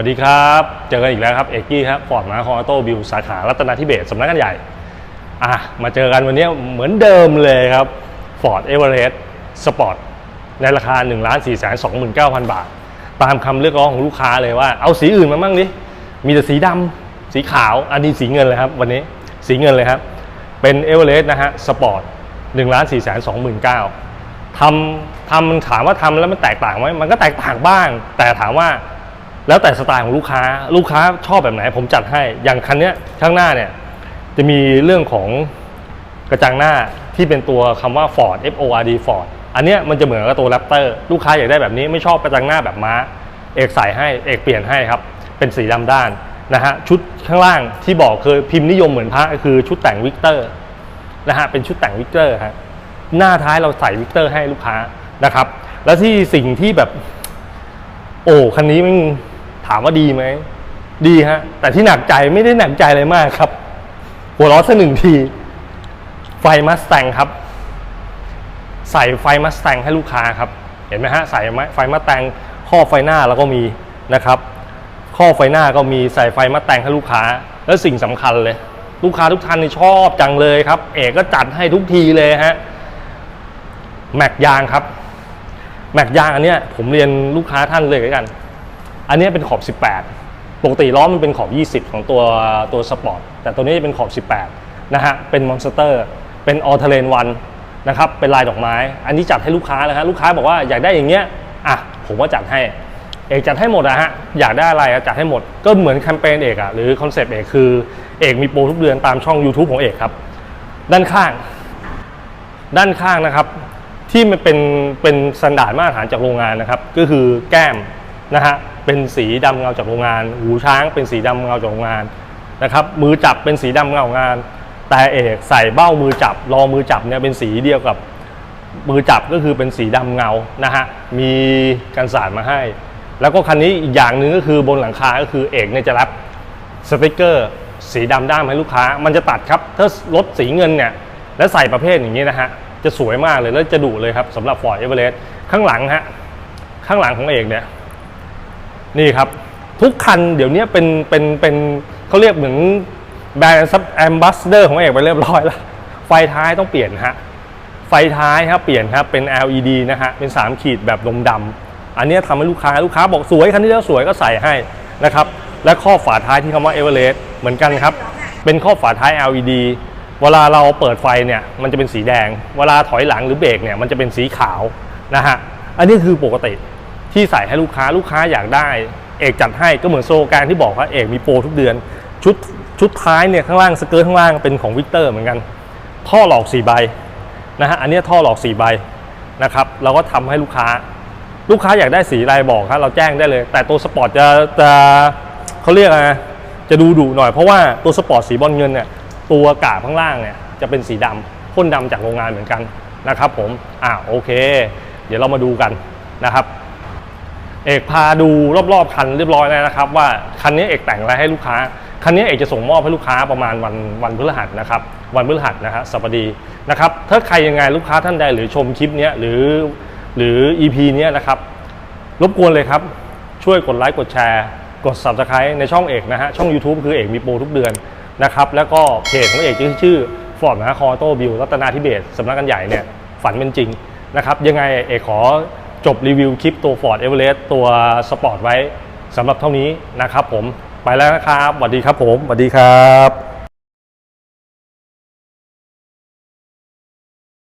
วัสดีครับ เจอกันอีกแล้วครับ เอกกี้ครับฟอร์ดมาคออโต้บิวสาขารัตนาธิเบศสำนักงานใหญ่ อะ มาเจอกันวันนี้เหมือนเดิมเลยครับ Ford Everest Sport ในราคา 1 4 2 9 0 0 0 บาท ตามคำเรียกร้องของลูกค้าเลยว่า เอาสีอื่นมาบ้างดิ มีแต่สีดำสีขาว อันนี้สีเงินเลยครับ วันนี้สีเงินเลยครับ เป็น Everest นะฮะ Sport 1 4 2 9 0 0 0ทำทำมันถามว่าทำแล้วมันแตกต่างไหมมันก็แตกต่างบ้าง แต่ถามว่า แล้วแต่สไตล์ของลูกค้า ลูกค้าชอบแบบไหน ผมจัดให้ อย่างคันเนี้ยข้างหน้าเนี่ยจะมีเรื่องของกระจังหน้าที่เป็นตัวคำว่า Ford F O R D Ford อันเนี้ยมันจะเหมือนกับตัว Raptor ลูกค้าอยากได้แบบนี้ไม่ชอบกระจังหน้าแบบม้า เอกใส่ให้เอกเปลี่ยนให้ครับ เป็นสีดำด้านนะฮะชุดข้างล่างที่บอกเคยพิมพ์นิยมเหมือนพระคือชุดแต่งวิกเตอร์นะฮะเป็นชุดแต่งวิกเตอร์ฮะหน้าท้ายเราใส่วิกเตอร์ให้ลูกค้านะครับ แล้วที่สิ่งที่แบบ โอ้คันนี้มัน ถามว่าดีไหม ดีฮะ แต่ที่หนักใจไม่ได้หนักใจอะไรมากครับ หัวล้อสักหนึ่งที ไฟมัสแตงครับ ใส่ไฟมัสแตงให้ลูกค้าครับ เห็นไหมฮะ ใส่ไฟมัสแตงข้อไฟหน้าแล้วก็มีนะครับ ข้อไฟหน้าก็มีใส่ไฟมัสแตงให้ลูกค้า แล้วสิ่งสำคัญเลย ลูกค้าทุกท่านนี่ชอบจังเลยครับ เอกก็จัดให้ทุกทีเลยฮะ แม็กยางครับ แม็กยางอันเนี้ยผมเรียนลูกค้าท่านเลยด้วกัน อันนี้เป็นขอบ 18 ปกติล้อมันเป็นขอบ 20 ของตัวตัวสปอร์ต แต่ตัวนี้จะเป็นขอบ 18 นะฮะ เป็นมอนสเตอร์ เป็นออเทเลนวันนะครับ เป็นลายดอกไม้ อันนี้จัดให้ลูกค้าเลยครับลูกค้าบอกว่าอยากได้อย่างเงี้ย อะ ผมว่าจัดให้ เอกจัดให้หมดอะฮะ อยากได้อะไรจัดให้หมด ก็เหมือนแคมเปญเอกอะหรือคอนเซปต์เอกคือ เอกมีโปรทุกเดือนตามช่อง YouTube ของเอกครับ ด้านข้าง ด้านข้างนะครับ ที่มันเป็นเป็นสแตนดาร์ดมาตรฐานจากโรงงานนะครับ ก็คือแก้ม นะฮะเป็นสีดำเงาจากโรงงาน หูช้างเป็นสีดำเงาจากโรงงานนะครับมือจับเป็นสีดำเงางาน แต่เอกใส่เบ้ามือจับรองมือจับเนี่ยเป็นสีเดียวกับมือจับก็คือเป็นสีดำเงานะฮะมีกันสาดมาให้ แล้วก็คันนี้อีกอย่างหนึ่งก็คือบนหลังคาก็คือเอกเนี่ยจะรับสติกเกอร์สีดำด้ามให้ลูกค้า มันจะตัดครับถ้ารถสีเงินเนี่ยแล้วใส่ประเภทอย่างนี้นะฮะจะสวยมากเลยแล้วจะดุเลยครับสำหรับ Ford Everest ข้างหลังฮะข้างหลังของเอกเนี่ย นี่ครับ ทุกคันเดี๋ยวนี้เป็นเป็นเป็นเขาเรียกเหมือนแบรนด์ซับแอมบัสเดอร์ของเอกไปเรียบร้อยแล้ว ไฟท้ายต้องเปลี่ยนฮะ ไฟท้ายครับเปลี่ยนครับเป็น LED นะฮะ เป็น 3 ขีดแบบดมดำอันนี้ทำให้ลูกค้าลูกค้าบอกสวยคันนี้แล้วสวยก็ใส่ให้นะครับ และข้อฝาท้ายที่คำว่า Everest เหมือนกันครับ เป็นข้อฝาท้าย LED เวลาเราเปิดไฟเนี่ยมันจะเป็นสีแดง เวลาถอยหลังหรือเบรกเนี่ยมันจะเป็นสีขาวนะฮะ อันนี้คือปกติ ที่ใส่ให้ลูกค้าลูกค้าอยากได้ เอกจัดให้ก็เหมือนโซโลแกนที่บอกว่าเอกมีโปรทุกเดือน ชุดชุดท้ายเนี่ยข้างล่างสเกิร์ตข้างล่างเป็นของวิกเตอร์เหมือนกัน ท่อหลอก4ใบนะฮะอันนี้ท่อหลอก4ใบนะครับเราก็ทำให้ลูกค้า ลูกค้าอยากได้สีอะไรบอกครับเราแจ้งได้เลย แต่ตัวสปอร์ตจะจะเขาเรียกอะไรจะดูดุหน่อยเพราะว่าตัวสปอร์ตสีบอลเงินเนี่ยตัวกาบข้างล่างเนี่ยจะเป็นสีดำพ่นดำจากโรงงานเหมือนกันนะครับผมอ่าโอเค เดี๋ยวเรามาดูกันนะครับ เอกพาดูรอบๆคันเรียบร้อยแล้วนะครับ ว่าคันนี้เอกแต่งอะไรให้ลูกค้าคันนี้เอกจะส่งมอบให้ลูกค้าประมาณวันวันพฤหัสนะครับ วันพฤหัสนะฮะสัปดีนะครับถ้าใครยังไงลูกค้าท่านใดหรือชมคลิปนี้หรือหรือ EP นี้นะครับรบกวนเลยครับ ช่วยกดไลค์กดแชร์กด Subscribe ในช่องเอกนะฮะช่อง YouTube คือเอกมีโปรทุกเดือนนะครับแล้วก็เพจของเอกชื่อฟอร์ดนะคอโต้บิวรัตนาธิเบศสำนักงานใหญ่เนี่ยฝันเป็นจริงนะครับยังไงเอกขอ จบรีวิวคลิปตัว Ford Everest ตัวสปอร์ตไว้สำหรับเท่านี้นะครับผมไปแล้วนะครับสวัสดีครับผมสวัสดีครับ